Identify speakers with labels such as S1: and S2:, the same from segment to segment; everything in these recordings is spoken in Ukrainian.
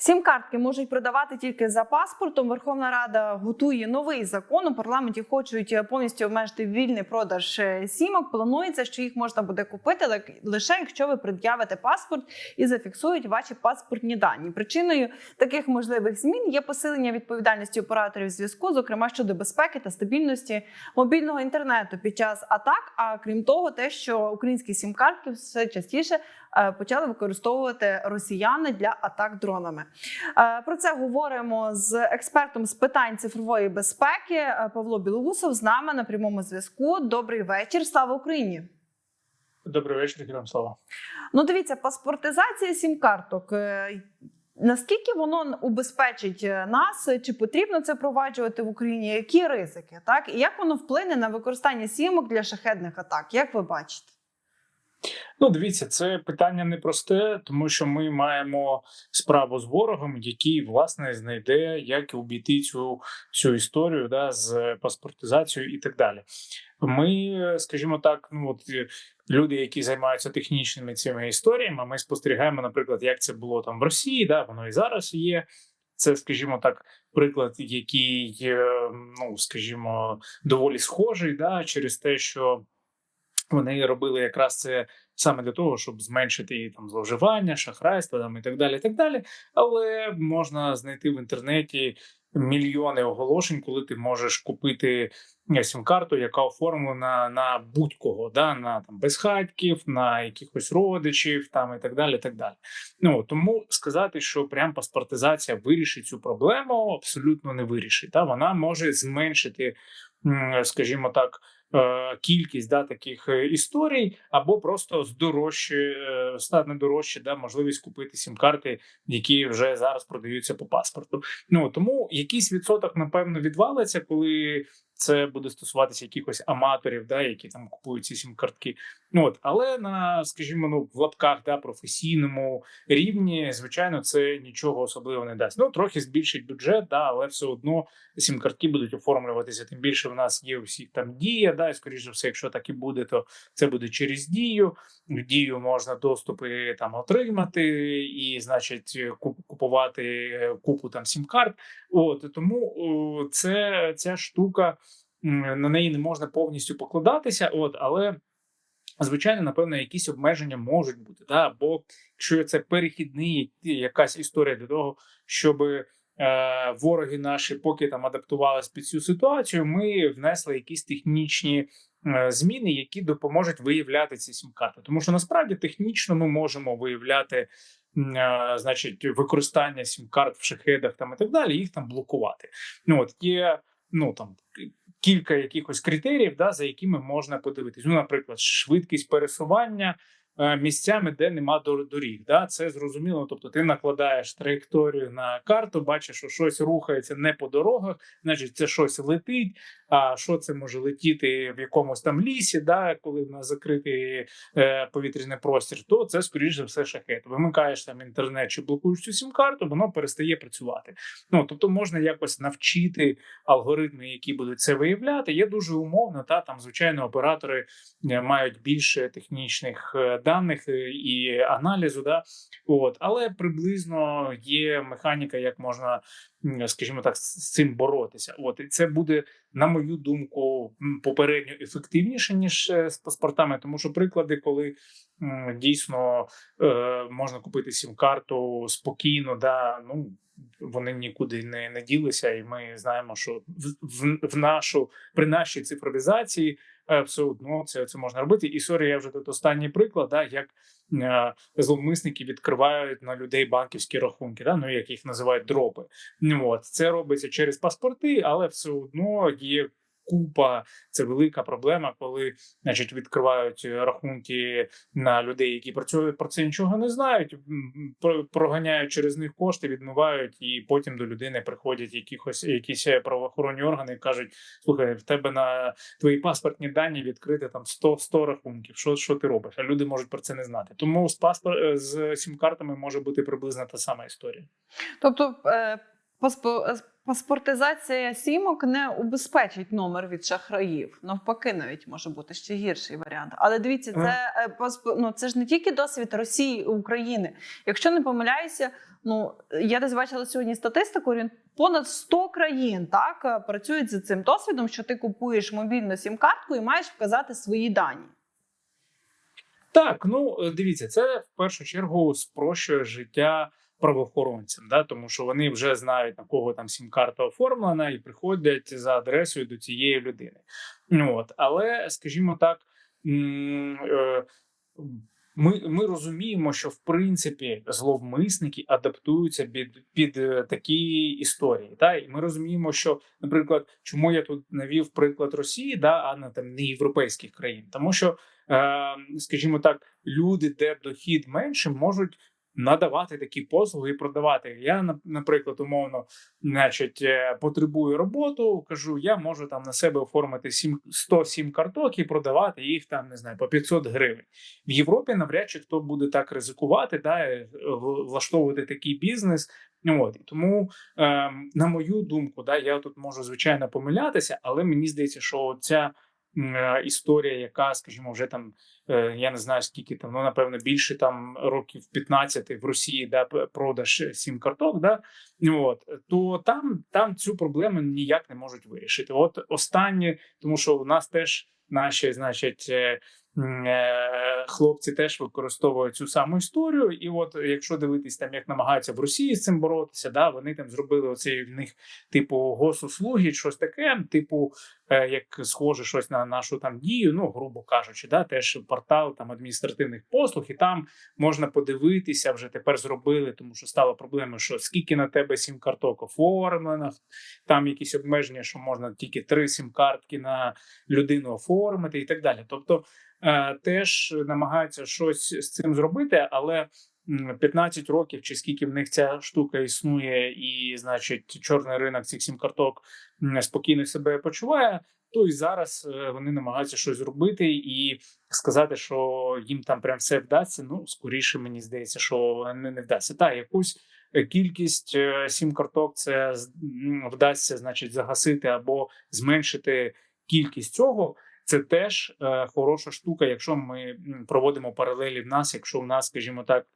S1: Сім-картки можуть продавати тільки за паспортом. Верховна Рада готує новий закон. У парламенті хочуть повністю обмежити вільний продаж е, сімок. Планується, що їх можна буде купити лише якщо ви пред'явите паспорт і зафіксують ваші паспортні дані. Причиною таких можливих змін є посилення відповідальності операторів зв'язку, зокрема щодо безпеки та стабільності мобільного інтернету під час атак. А крім того, те, що українські сім-картки все частіше почали використовувати росіяни для атак дронами. Е, Про це говоримо з експертом з питань цифрової безпеки е, Павло Білоусов з нами на прямому зв'язку. Добрий вечір. Слава Україні!
S2: Добрий вечір, героям слава.
S1: Ну, дивіться, паспортизація сім-карток. е, Наскільки воно убезпечить е, нас? Чи потрібно це впроваджувати в Україні? Які ризики? Так і як воно вплине на використання сімок для шахедних атак? Як ви бачите?
S2: Ну, дивіться, це питання непросте, тому що ми маємо справу з ворогом, який власне знайде, як обійти цю всю історію да, з паспортизацією і так далі. Ми, скажімо так, ну от е, люди, які займаються технічними цими історіями, ми спостерігаємо, наприклад, як це було там в Росії, да, воно і зараз є. Це, скажімо так, приклад, який, е, ну скажімо, доволі схожий, да, через те, що вони робили якраз це саме для того, щоб зменшити її там зловживання, шахрайство там і так далі. і так далі. Але можна знайти в інтернеті мільйони оголошень, коли ти можеш купити е, сім-карту, яка оформлена на будь-кого, да, на там безхатьків, на якихось родичів, там і так далі. і так далі. Ну тому сказати, що прям паспортизація вирішить цю проблему, абсолютно не вирішить. Та вона може зменшити, скажімо так. Е, Кількість да таких е, історій, або просто здорожче стане дорожче, да можливість купити сім-карти, які вже зараз продаються по паспорту. Ну тому якийсь відсоток напевно відвалиться, коли це буде стосуватися якихось аматорів, да, які там купують ці сім-картки. Ну от, але на, скажімо, ну в лапках да, професійному рівні, звичайно, це нічого особливого не дасть. Ну трохи збільшить бюджет, да, але все одно сім-картки будуть оформлюватися. Тим більше в нас є у всіх там дія. Да, і скоріш за все, якщо так і буде, то це буде через дію. В дію можна доступи там отримати, і, значить, куп- купувати е, купу там сім-карт. От тому це ця штука на неї не можна повністю покладатися. От, але звичайно, напевно, якісь обмеження можуть бути. Да? Бо якщо це перехідний якась історія для того, щоб е, вороги наші поки там адаптувалися під цю ситуацію, ми внесли якісь технічні. е, Зміни, які допоможуть виявляти ці сім-карти, тому що насправді технічно ми можемо виявляти, е, значить, використання сім-карт в шахедах там і так далі, їх там блокувати. Ну от є ну там кілька якихось критеріїв, да, за якими можна подивитись. Ну, наприклад, швидкість пересування місцями, де нема доріг. Да, це зрозуміло. Тобто, ти накладаєш траєкторію на карту, бачиш, що щось рухається не по дорогах, значить, це щось летить. А що це може летіти в якомусь там лісі, да, коли в нас закритий е, повітряний простір, то це скоріш за все шахет. Вимикаєш там інтернет чи блокуєш цю сім-карту, воно перестає працювати. Ну тобто можна якось навчити алгоритми, які будуть це виявляти. Є дуже умовно. Та там звичайно оператори е, мають більше технічних е, даних е, і аналізу. Да, от але приблизно є механіка, як можна, скажімо так, з цим боротися. От і це буде, на мою думку, попередньо ефективніше ніж е, з паспортами, тому що приклади, коли дійсно е, можна купити сім-карту спокійно, да ну вони нікуди не, не ділися, і ми знаємо, що в, в, в нашу при нашій цифровізації е, все одно це, це можна робити. І сорі, я вже тут останній приклад, да, як е, зловмисники відкривають на людей банківські рахунки, да, ну як їх називають дропи. От це робиться через паспорти, але все одно є. Купа це велика проблема, коли значить відкривають рахунки на людей, які про цього про це нічого не знають. про- проганяють через них кошти, відмивають, і потім до людини приходять якихось якісь е, правоохоронні органи і кажуть: слухай, в тебе на твої паспортні дані відкрити там 100, 100 рахунків. Що, що ти робиш? А люди можуть про це не знати. Тому з паспорт з сім-картами може бути приблизно та сама історія.
S1: Тобто, е, е, паспортизація сімок не убезпечить номер від шахраїв. Навпаки, навіть може бути ще гірший варіант. Але дивіться, це е, ну, це ж не тільки досвід Росії і України. Якщо не помиляюся, ну я десь бачила сьогодні статистику. орієн- Понад 100 країн так е, працюють за цим досвідом, що ти купуєш мобільну сім-картку і маєш вказати свої дані.
S2: Так, ну е, дивіться, це в першу чергу спрощує життя правоохоронцям, да, тому що вони вже знають на кого там сім-карта оформлена і приходять за адресою до цієї людини. От, але, скажімо так, е, ми, ми розуміємо, що в принципі зловмисники адаптуються під, під е, такі історії. Та? І ми розуміємо, що, наприклад, чому я тут навів приклад Росії, да, а не там не європейських країн, тому що, е, скажімо так, люди, де дохід менше, можуть. Надавати такі послуги і продавати. Я на- наприклад, умовно, значить, е, потребую роботу. Кажу, я можу там на себе оформити 7, 107 карток і продавати їх там, не знаю, по 500 гривень. В Європі навряд чи хто буде так ризикувати, да, е, влаштовувати такий бізнес. От і тому, е, на мою думку, да, я тут можу звичайно помилятися, але мені здається, що ця історія, яка, скажімо, вже там е, я не знаю скільки там, ну напевно, більше там років 15 в Росії, да, продаж сім карток, да, от то там, там цю проблему ніяк не можуть вирішити. От останнє, тому що у нас теж наші, значить. Е, Хлопці теж використовують цю саму історію, і от якщо дивитись там, як намагаються в Росії з цим боротися, да вони там зробили оцей в них типу госуслуги, щось таке, типу, е, як схоже щось на нашу там дію, ну грубо кажучи, да, теж портал там адміністративних послуг, і там можна подивитися, вже тепер зробили, тому що стала проблема, що скільки на тебе сім карток оформлено, там якісь обмеження, що можна тільки три сім-картки на людину оформити, і так далі. Тобто теж намагаються щось з цим зробити, але. м, 15 років, чи скільки в них ця штука існує, і значить, чорний ринок цих сім карток спокійно себе почуває. То і зараз е, вони намагаються щось зробити і сказати, що їм там прям все вдасться. Ну скоріше мені здається, що не, не вдасться. Та якусь е, кількість е, сім карток це вдасться, значить, загасити або зменшити кількість цього. Це теж е, хороша штука, якщо ми проводимо паралелі в нас, якщо в нас, скажімо так.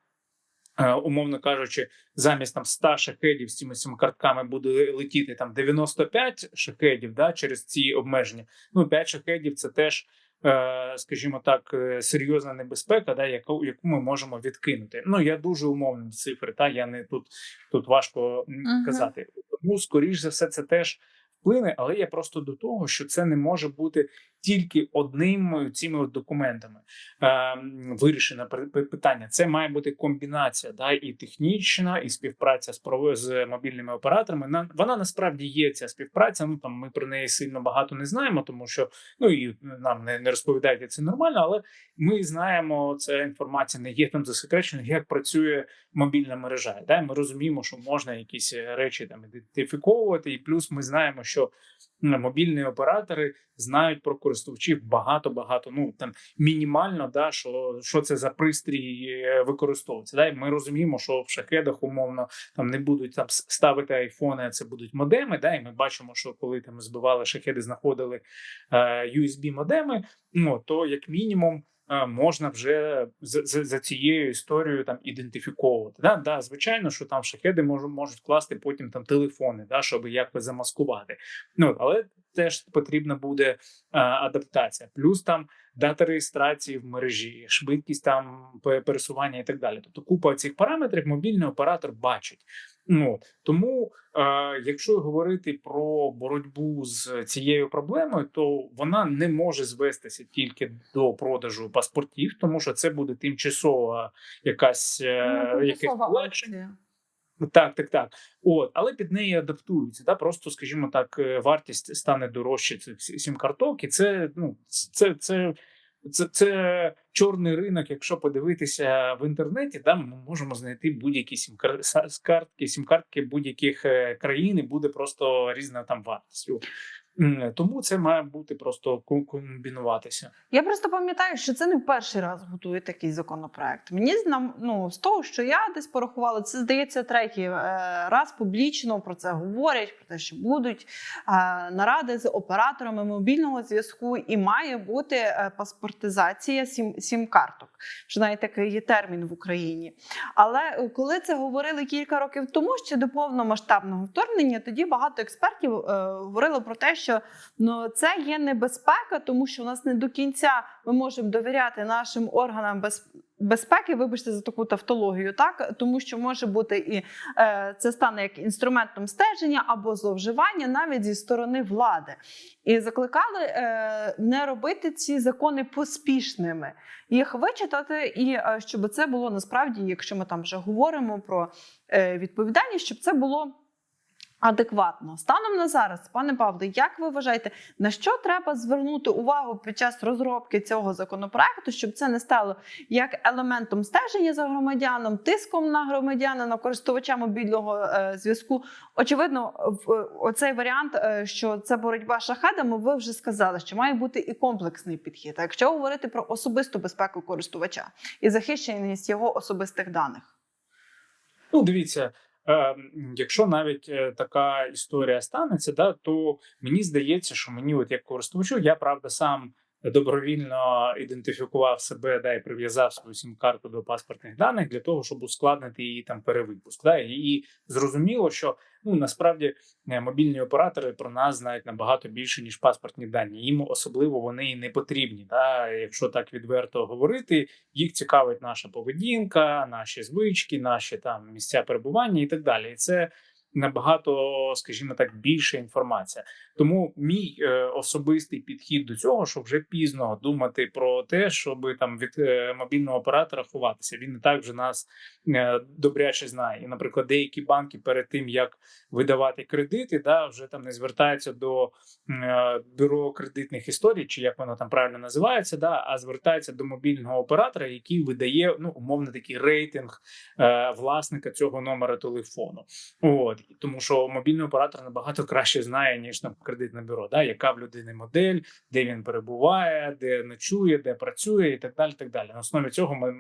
S2: е, Умовно кажучи, замість там 100 шахедів з цими цими картками буде летіти там 95 шахедів да, через ці обмеження. Ну 5 шахедів це теж, е, скажімо так, е, серйозна небезпека, да, яку, яку ми можемо відкинути. Ну я дуже умовні цифри, та я не тут, тут важко м,
S1: Мгм.
S2: казати. Тому, скоріш за все, це теж вплине, але я просто до того, що це не може бути тільки одним цими от документами е, вирішено питання. Це має бути комбінація, да, і технічна, і співпраця з право- з мобільними операторами. На вона насправді є ця співпраця. Ну там ми про неї сильно багато не знаємо, тому що ну і нам не, не розповідають і це нормально, але ми знаємо, ця інформація не є там засекречена, як працює мобільна мережа. Да? Ми розуміємо, що можна якісь речі там ідентифіковувати, і плюс ми знаємо, що м, мобільні оператори знають про користувачів багато багато. Ну там мінімально, да, що, що це за пристрій е, використовується. Да? Ми розуміємо, що в шахедах умовно там не будуть там ставити айфони, а це будуть модеми. Да? І ми бачимо, що коли там збивали шахеди, знаходили е, USB модеми. Ну то як мінімум. Можна вже за, за, цією історією там ідентифіковувати. Да, да, звичайно, що там шахеди можуть, можуть класти потім там телефони, да, щоб якось замаскувати. Ну але теж потрібна буде е, адаптація. Плюс там дата реєстрації в мережі, швидкість там пересування і так далі. Тобто купа цих параметрів мобільний оператор бачить. Ну тому, е, якщо говорити про боротьбу з цією проблемою, то вона не може звестися тільки до продажу паспортів, тому що це буде тимчасова якась е,
S1: Ну,
S2: якесь полегшення. Так, так, так. От, але під неї адаптуються. Да? Просто, скажімо так, е, вартість стане дорожче цих сім карток, і це ну це, це, це, це чорний ринок. Якщо подивитися в інтернеті, там ми можемо знайти будь-які сім картки, сім картки будь-яких е, країн, і буде просто різна там вартість. Тому це має бути просто ко- комбінуватися.
S1: Я просто пам'ятаю, що це не перший раз готують такий законопроект. Мені знам, ну, з того, що я десь порахувала, це здається третій е, раз публічно про це говорять, про те, що будуть е, наради з операторами мобільного зв'язку, і має бути е, паспортизація сім, сім-карток. Що навіть такий є термін в Україні. Але коли це говорили кілька років тому, ще до повномасштабного вторгнення, тоді багато експертів говорили про те, що ну це є небезпека, тому що у нас не до кінця ми можемо довіряти нашим органам без. Безпеки, вибачте за таку тавтологію, так тому що може бути і е, це стане як інструментом стеження або зловживання навіть зі сторони влади, і закликали е, не робити ці закони поспішними, їх вичитати, і е, щоб це було насправді, якщо ми там вже говоримо про е, відповідальність, щоб це було адекватно. Станом на зараз, пане Павле, як ви вважаєте, на що треба звернути увагу під час розробки цього законопроекту, щоб це не стало як елементом стеження за громадяном, тиском на громадяна, на користувача мобільного е, зв'язку? Очевидно, в е, оцей варіант, е, що це боротьба з шахедами, ви вже сказали, що має бути і комплексний підхід. А якщо говорити про особисту безпеку користувача і захищеність його особистих даних.
S2: Ну, дивіться, якщо навіть е, така історія станеться, да, то мені здається, що мені, от як користувачу, я правда сам добровільно ідентифікував себе да, і прив'язав свою сім-карту до паспортних даних для того, щоб ускладнити її там перевипуск. Да, і зрозуміло, що ну насправді е, мобільні оператори про нас знають набагато більше ніж паспортні дані. Їм особливо вони і не потрібні. Та якщо так відверто говорити, їх цікавить наша поведінка, наші звички, наші там місця перебування і так далі. І це набагато, скажімо так, більше інформація. Тому мій е, особистий підхід до цього, що вже пізно думати про те, щоб там від е, мобільного оператора ховатися. Він і так вже нас е, добряче знає. І, наприклад, деякі банки перед тим як видавати кредити, да, вже там не звертаються до бюро кредитних історій, чи як воно там правильно називається, да, а звертаються до мобільного оператора, який видає ну умовно такий рейтинг власника цього номера телефону. От тому, що мобільний оператор набагато краще знає ніж там кредитне бюро, да, яка в людини модель, де він перебуває, де ночує, де працює, і так далі. Так далі. На основі цього ми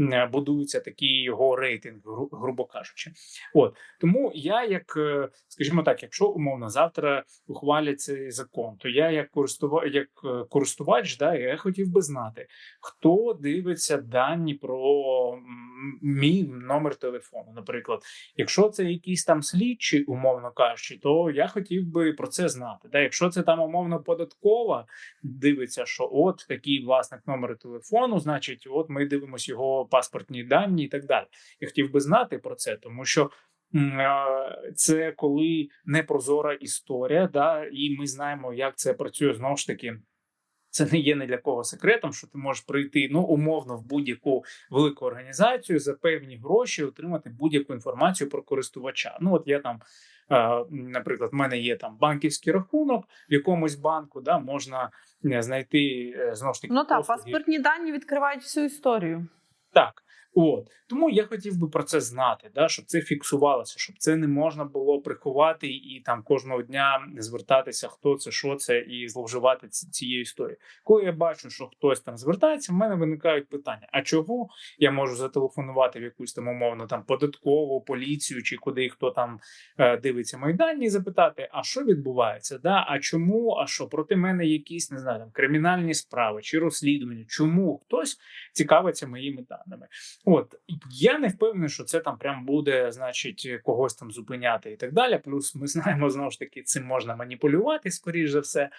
S2: м, будується такий його рейтинг, гру- грубо кажучи. От тому я, як е, скажімо так, якщо умовно завтра ухвалять цей закон, то я як користувач, як е, користувач, да, я хотів би знати, хто дивиться дані про мій номер телефону. Наприклад, якщо це якийсь там слідчий, умовно кажучи, то я хотів би про це знати. Да, якщо це там умовно податкова, дивиться, що от такий власник номеру телефону, значить, от ми дивимося його паспортні дані і так далі. Я хотів би знати про це, тому що. е, Це коли непрозора історія, да, і ми знаємо, як це працює знову ж таки. Це не є ні для кого секретом, що ти можеш прийти ну умовно в будь-яку велику організацію за певні гроші, отримати будь-яку інформацію про користувача. Ну от я там, е, наприклад, в мене є там банківський рахунок в якомусь банку, да можна е, знайти е, знову ж таки
S1: Ну так, паспортні дані відкривають всю історію.
S2: Так, от тому я хотів би про це знати, да, щоб це фіксувалося, щоб це не можна було приховати і там кожного дня звертатися, хто це, що це, і зловживати ці- цією історією. Коли я бачу, що хтось там звертається, в мене виникають питання: а чого я можу зателефонувати в якусь там умовно там податкову поліцію чи куди хто там е, дивиться мої дані, і запитати, а що відбувається? Да? А чому? А що проти мене якісь не знаю там кримінальні справи чи розслідування? Чому хтось цікавиться моїми даними? От я не впевнений, що це там прям буде, значить, когось там зупиняти і так далі. Плюс ми знаємо знову ж таки, цим можна маніпулювати, скоріш за все.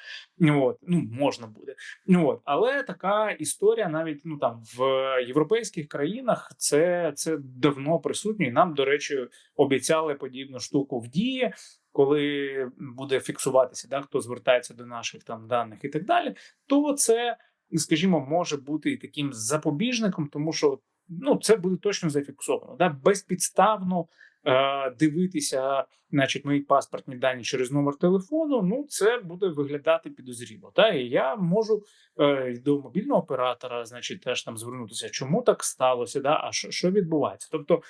S2: От ну можна буде. От, але така історія навіть ну там в європейських країнах це, це давно присутньо. І нам, до речі, обіцяли подібну штуку в дії. Коли буде фіксуватися, да, хто звертається до наших там даних і так далі, то це, скажімо, може бути і таким запобіжником, тому що ну це буде точно зафіксовано. Да? Безпідставно е, дивитися, значить, мої паспортні дані через номер телефону. Ну це буде виглядати підозріло. Да? І я можу е, до мобільного оператора, значить, теж там звернутися, чому так сталося, да? а що, що відбувається? Тобто,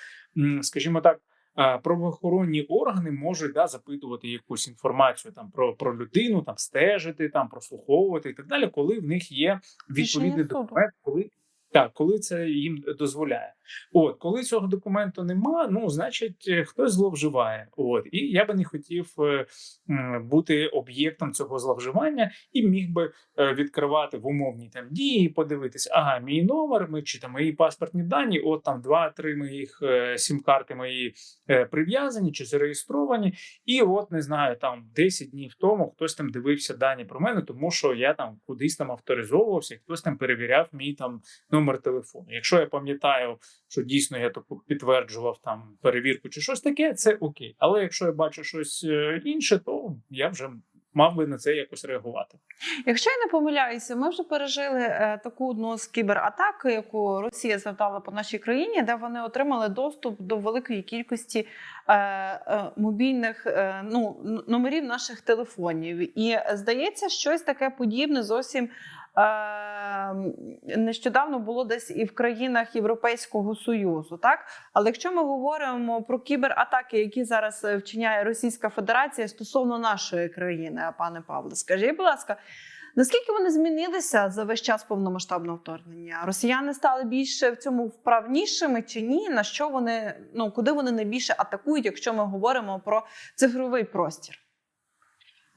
S2: скажімо так. а, правоохоронні органи можуть да, запитувати якусь інформацію там про, про людину, там стежити, там прослуховувати і так далі, коли в них є відповідний документ, коли так, коли це їм дозволяє. От, коли цього документу нема, ну значить е, хтось зловживає. От, і я би не хотів е, бути об'єктом цього зловживання і міг би е, відкривати в умовній там дії, подивитись, ага, мій номер, ми чи там мої паспортні дані, от там два-три моїх сім-карти мої прив'язані чи зареєстровані. І от не знаю, там 10 днів тому хтось там дивився дані про мене, тому що я там кудись там авторизовувався, хтось там перевіряв мій там номер телефону. Якщо я пам'ятаю, що дійсно я таку підтверджував там перевірку чи щось таке, це окей. Але якщо я бачу щось е, інше, то я вже мав би на це якось реагувати.
S1: Якщо я не помиляюся, ми вже пережили е, таку одну з кібератак, яку Росія завдала по нашій країні, де вони отримали доступ до великої кількості е, мобільних ну, номерів наших телефонів. І здається, щось таке подібне зовсім. Е, Нещодавно було десь і в країнах Європейського союзу, так але якщо ми говоримо про кібератаки, які зараз е, вчиняє Російська Федерація стосовно нашої країни, пане Павле, скажіть, будь ласка, наскільки вони змінилися за весь час повномасштабного вторгнення? Росіяни стали більше в цьому вправнішими чи ні? На що вони ну куди вони найбільше атакують, якщо ми говоримо про цифровий простір?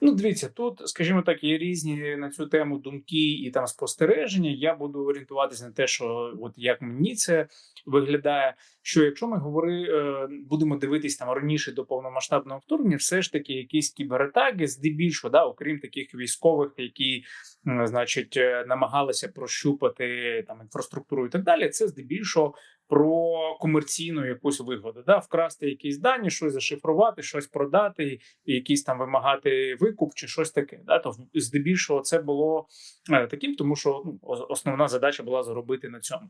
S2: Ну, дивіться, тут, скажімо так, є різні на цю тему думки і там спостереження. Я буду орієнтуватися на те, що от як мені це виглядає. Що якщо ми говори, е, будемо дивитись там раніше до повномасштабного вторгнення, все ж таки якісь кібератаки, здебільшого, да, окрім таких військових, які, значить, е, намагалися прощупати там інфраструктуру і так далі, це здебільшого про комерційну якусь вигоду, да, вкрасти якісь дані, щось зашифрувати, щось продати, якісь там вимагати викуп чи щось таке. Да, то здебільшого це було е, таким, тому що ну, основна задача була заробити на цьому.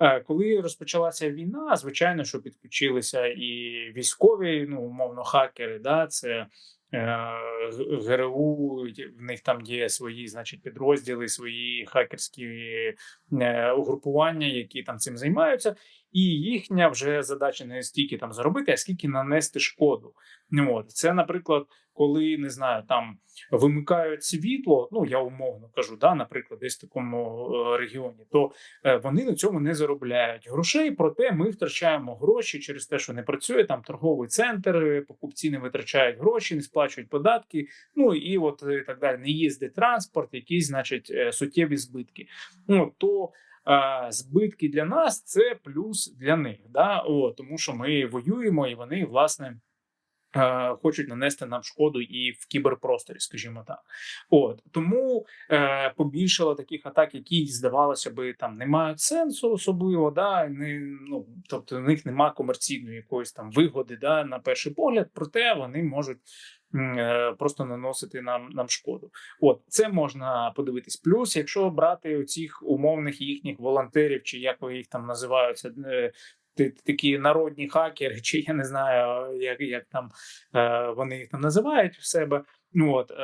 S2: Е, коли розпочалася війна, звичайно, що підключилися і військові, ну умовно, хакери, да, це. Е, ГРУ, в них там є свої, значить, підрозділи, свої хакерські е, угрупування, які там цим займаються, і їхня вже задача не стільки там заробити, а скільки нанести шкоду. От це, наприклад, коли не знаю, там вимикають світло. Ну я умовно кажу, да, наприклад, десь в такому е, регіоні, то е, вони на цьому не заробляють грошей. Проте ми втрачаємо гроші через те, що не працює там торговий центр, покупці не витрачають гроші, не сплачують податки. Ну і от е, так далі. Не їздить транспорт, якісь, значить, суттєві збитки. Ну то збитки для нас це плюс для них. Да? О, тому що ми воюємо, і вони власне. Е, Хочуть нанести нам шкоду і в кіберпросторі, скажімо так. От тому е, побільшало таких атак, які здавалося би там не мають сенсу особливо, да не ну тобто в них немає комерційної якоїсь там вигоди, да на перший погляд, проте вони можуть е, просто наносити нам нам шкоду. От це можна подивитись. Плюс, якщо брати оцих умовних їхніх волонтерів, чи як їх там називаються. Ти- Такі народні хакери, чи я не знаю, як, як там е, вони їх там називають в себе. Ну от е,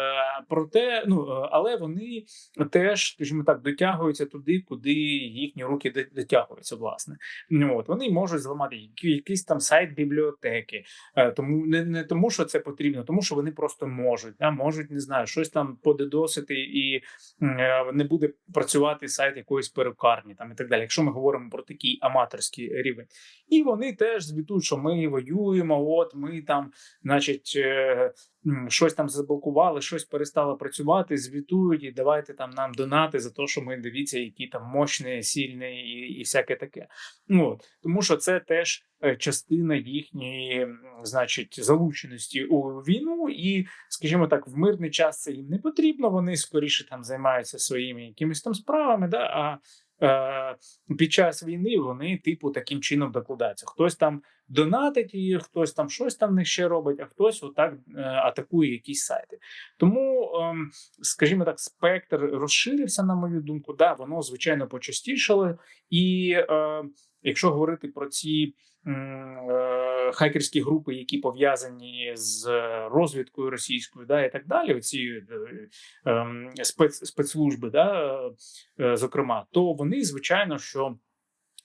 S2: проте, ну е, але вони теж, скажімо так, дотягуються туди, куди їхні руки дотягуються. Власне, ну от вони можуть зламати якийсь там сайт бібліотеки, е, тому не, не тому, що це потрібно, тому що вони просто можуть, да, можуть не знаю, щось там подедосити і не буде працювати сайт якоїсь перукарні, там і так далі. Якщо ми говоримо про такий аматорський рівень, і вони теж звітують, що ми воюємо. От ми там, значить. Щось там заблокували, щось перестало працювати, звітують і давайте там нам донати за те, що ми дивіться, які там мощні, сильні і, і всяке таке. Ну, от. Тому що це теж е, частина їхньої, значить, залученості у війну, і, скажімо так, в мирний час це їм не потрібно. Вони скоріше там займаються своїми якимись там справами, да, а під час війни вони, типу, таким чином докладаються. Хтось там донатить її, хтось там щось там не ще робить, а хтось отак е, атакує якісь сайти. Тому, скажімо так, спектр розширився, на мою думку. Да, воно звичайно почастішало, і е, якщо говорити про ці. е, Хакерські групи, які пов'язані з розвідкою російською, да і так далі, оці е, ем, спец, спецслужби, да, зокрема, то вони звичайно що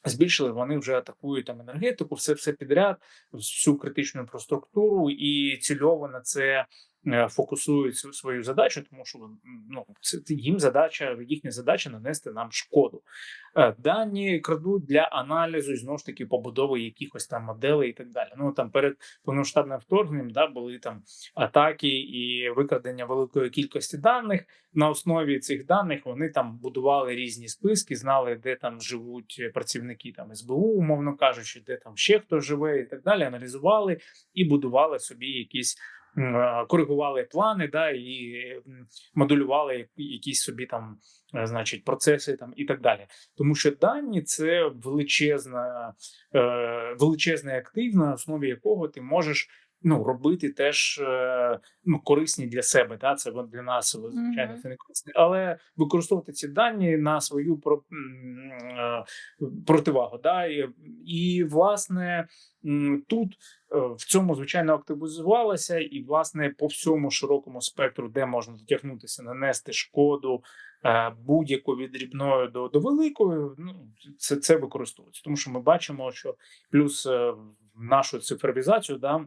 S2: Збільшили вони вже атакують там енергетику, все все підряд, всю критичну інфраструктуру і цільово на це фокусують свою- задачу, тому що ну це їм задача, їхня задача нанести нам шкоду. Е, Дані крадуть для аналізу знову ж таки побудови якихось там моделей і так далі. Ну там перед повномасштабним вторгненням да були там атаки і викрадення великої кількості даних. На основі цих даних вони там будували різні списки, знали, де там живуть працівники там СБУ, умовно кажучи, де там ще хто живе, і так далі. Аналізували і будували собі якісь. Е, Коригували плани, да, і моделювали якісь собі там, е, значить, процеси там і так далі. Тому що дані це величезна, е, величезний актив, на основі якого ти можеш ну, робити теж е, ну, корисні для себе. Да? Це для нас звичайно це не корисні, але використовувати ці дані на свою е, противагу. Да? І, і власне тут е, в цьому звичайно активізувалося, і власне по всьому широкому спектру, де можна дотягнутися, нанести шкоду. Будь-якою від дрібної до, до великої, ну це, це використовується, тому що ми бачимо, що плюс в нашу цифровізацію да,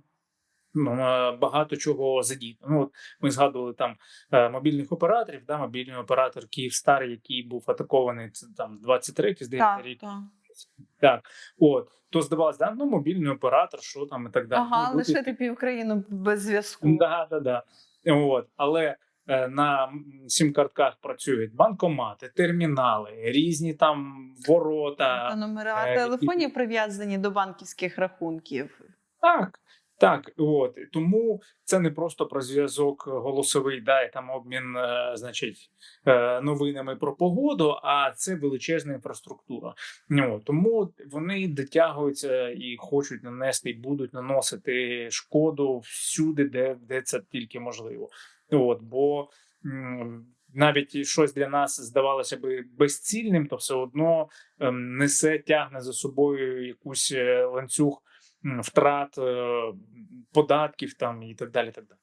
S2: багато чого задіяно. Ну, от ми згадували там е, мобільних операторів, да, мобільний оператор Київстар, який був атакований це там 23 здається, рік.
S1: так.
S2: Так, от то здавалося, да, ну мобільний оператор, що там і так далі.
S1: Ага,
S2: Ну,
S1: лишити півкраїну без зв'язку.
S2: Да, да, да. От, але е, на сім-картках працюють банкомати, термінали, різні там ворота.
S1: Та номера
S2: е,
S1: телефонів прив'язані до банківських рахунків.
S2: Так, так, от тому це не просто про зв'язок голосовий, да, і там обмін, е, значить, е, новинами про погоду, а це величезна інфраструктура. Ну, тому вони дотягуються і хочуть нанести, і будуть наносити шкоду всюди, де, де це тільки можливо. От, бо навіть щось для нас здавалося би безцільним, то все одно ем, несе, тягне за собою якусь е, ланцюг втрат е, податків там і так далі. Так далі.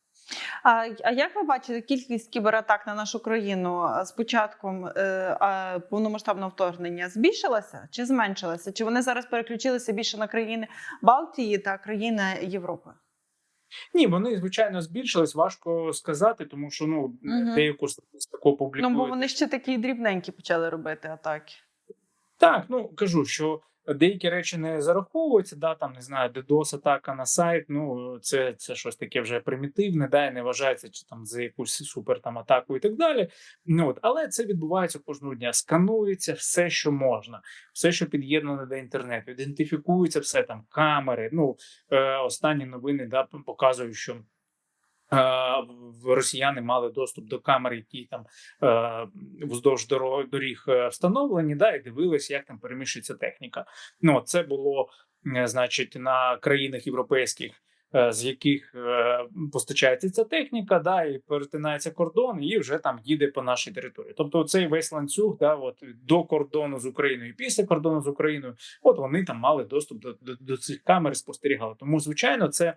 S1: А, а як ви бачите кількість кібератак на нашу країну з початком е, повномасштабного вторгнення збільшилася чи зменшилася? Чи вони зараз переключилися більше на країни Балтії та країни Європи?
S2: Ні, вони звичайно збільшились. Важко сказати, тому що ну
S1: Мгм.
S2: деяку статистику публікують.
S1: Ну бо вони ще такі дрібненькі почали робити атаки.
S2: Так, ну кажу, що деякі речі не зараховуються. Да, там не знаю, DDoS атака на сайт. Ну це, це щось таке вже примітивне, да, і не вважається чи там за якусь супер там атаку і так далі. Ну от, але це відбувається кожного дня. Сканується все, що можна, все, що під'єднане до інтернету. Ідентифікується все там камери. Ну е, останні новини да показують, що. Е, Росіяни мали доступ до камер, які там е, вздовж доріг е, встановлені, да, і дивились, як там переміщується техніка. Ну це було значить на країнах європейських, з яких постачається ця техніка, да, і перетинається кордон, і вже там їде по нашій території. Тобто, цей весь ланцюг, да, от до кордону з Україною і після кордону з Україною, от вони там мали доступ до, до, до цих камер, спостерігали. Тому, звичайно, це,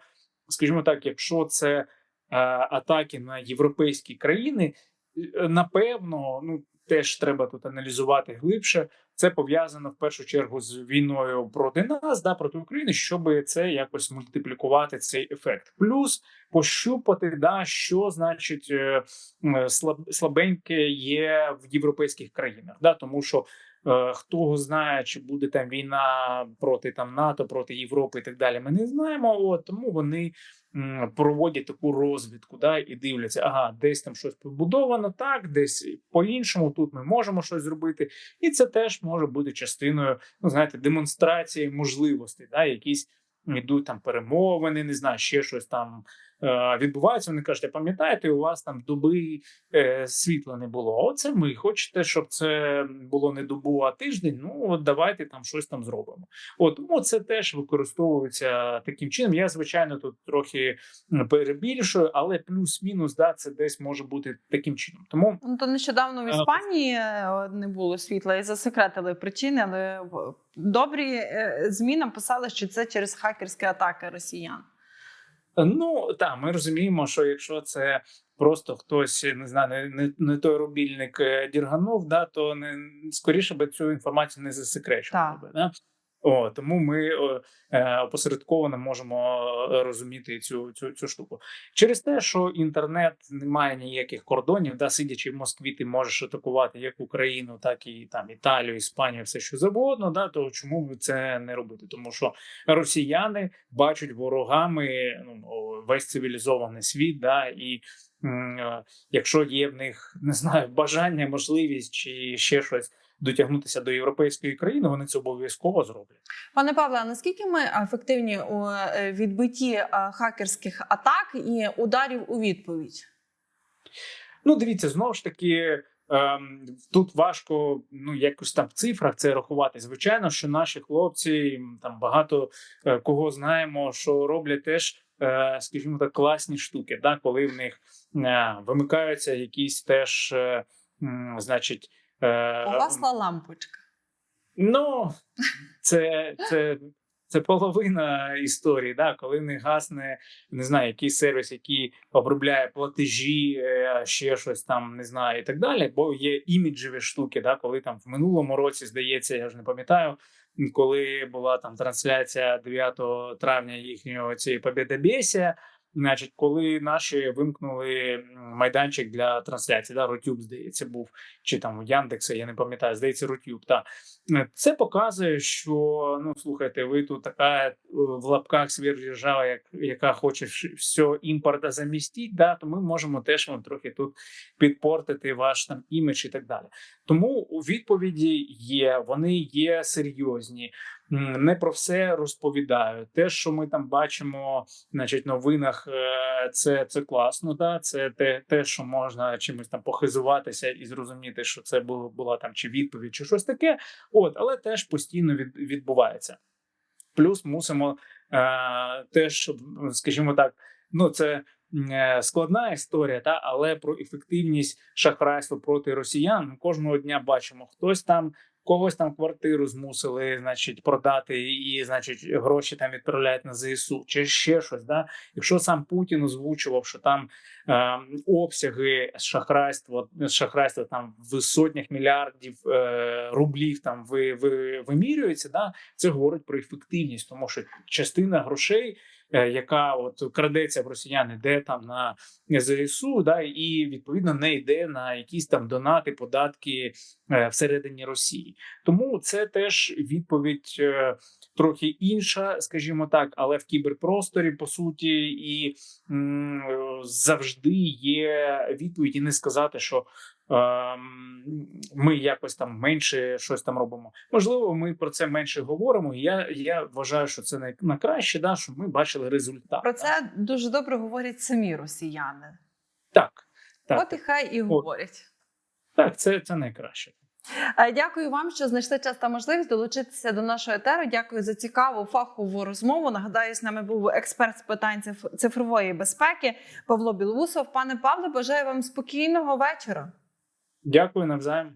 S2: скажімо так, якщо це атаки на європейські країни, е, напевно, ну теж треба тут аналізувати глибше. Це пов'язано в першу чергу з війною проти нас, да проти України, щоб це якось мультиплікувати цей ефект. Плюс пощупати, да що значить е, слаб, слабеньке є в європейських країнах, да тому що. Е, Хто знає, чи буде там війна проти там НАТО, проти Європи і так далі. Ми не знаємо. От тому вони проводять таку розвідку, да, і дивляться, ага, десь там щось побудовано так, десь по-іншому. Тут ми можемо щось зробити, і це теж може бути частиною, ну знаєте, демонстрації можливостей, да, якісь йдуть там перемовини, не знаю, ще щось там е, відбувається. Вони кажуть, пам'ятаєте, у вас там доби е, світла не було. Оце ми хочете, щоб це було не добу, а тиждень. Ну от давайте там щось там зробимо. От ну, це теж використовується таким чином. Я звичайно тут трохи перебільшую, але плюс-мінус, да, це десь може бути таким чином. Тому
S1: Ну то нещодавно в
S2: Е,
S1: Іспанії не було світла і засекретили причини, але добрі е, змі написали, що це через хакерські атаки росіян.
S2: Ну так, ми розуміємо, що якщо це просто хтось не знаю, не, не, не той рубільник е, дірганув, да, то не скоріше би цю інформацію не засекречували би. Да? О, тому ми е, опосередковано можемо е, розуміти цю, цю, цю штуку. Через те, що інтернет не має ніяких кордонів, да, сидячи в Москві, ти можеш атакувати як Україну, так і там Італію, Іспанію, все що завгодно. Да, то чому це не робити? Тому що росіяни бачать ворогами ну, весь цивілізований світ, да, і е, якщо є в них не знаю бажання, можливість чи ще щось дотягнутися до європейської країни, вони це обов'язково зроблять.
S1: Пане Павле, а наскільки ми ефективні у е, відбитті е, хакерських атак і ударів у відповідь?
S2: Ну, дивіться, знову ж таки. Ем, тут важко ну якось там в цифрах це рахувати. Звичайно, що наші хлопці там багато е, кого знаємо, що роблять теж, скажімо так, класні штуки. Да, коли в них вимикаються якісь теж, значить,
S1: Погасла лампочка.
S2: Ну, це, це, це половина історії, да, коли не гасне, не знаю, якийсь сервіс, який обробляє платежі, е, ще щось там, не знаю, і так далі. Бо є іміджеві штуки, да, коли там в минулому році, здається, я ж не пам'ятаю, коли була там трансляція 9 травня їхнього цієї побєдобєсія, Значить, коли наші вимкнули майданчик для трансляції, да, Рутюб, здається, був чи там Яндекса, я не пам'ятаю, здається, Рутюб. Та це показує, що ну слухайте, ви тут така е, в лапках свіржава, як яка хоче все імпорта замістити, да, то ми можемо теж вам трохи тут підпортити ваш там імідж і так далі. Тому у відповіді є, вони є серйозні. Не про все розповідаю. Те, що ми там бачимо, значить, новинах, е, це, це класно. Да? Це те, те, що можна чимось там похизуватися і зрозуміти, що це було була там чи відповідь, чи щось таке. От, але теж постійно від, відбувається. Плюс мусимо е, теж, скажімо так, ну це е, складна історія, та але про ефективність шахрайства проти росіян ми кожного дня бачимо. Хтось там когось там квартиру змусили, значить, продати і, значить, гроші там відправляють на ЗСУ, чи ще щось. Да? Якщо сам Путін озвучував, що там е, обсяги шахрайства, шахрайства там в сотнях мільярдів е, рублів там ви, ви, вимірюється, да? це говорить про ефективність, тому що частина грошей. Е, Яка от крадеться в росіян, іде там на ЗСУ, да і відповідно не йде на якісь там донати, податки е, всередині Росії. Тому це теж відповідь е, трохи інша, скажімо так, але в кіберпросторі по суті, і завжди є відповідь, і не сказати, що. Ем, Ми якось там менше щось там робимо. Можливо, ми про це менше говоримо. І я, я вважаю, що це на, краще, да, щоб ми бачили результат.
S1: Про це дуже добре говорять самі росіяни.
S2: так, так,
S1: От і хай і говорять.
S2: так, це, це найкраще.
S1: Е, Дякую вам, що знайшли час та можливість долучитися до нашого етеру. Дякую за цікаву фахову розмову. Нагадаю, з нами був експерт з питань циф- цифрової безпеки Павло Білоусов. Пане Павло, бажаю вам спокійного вечора.
S2: Дякую навзаєм.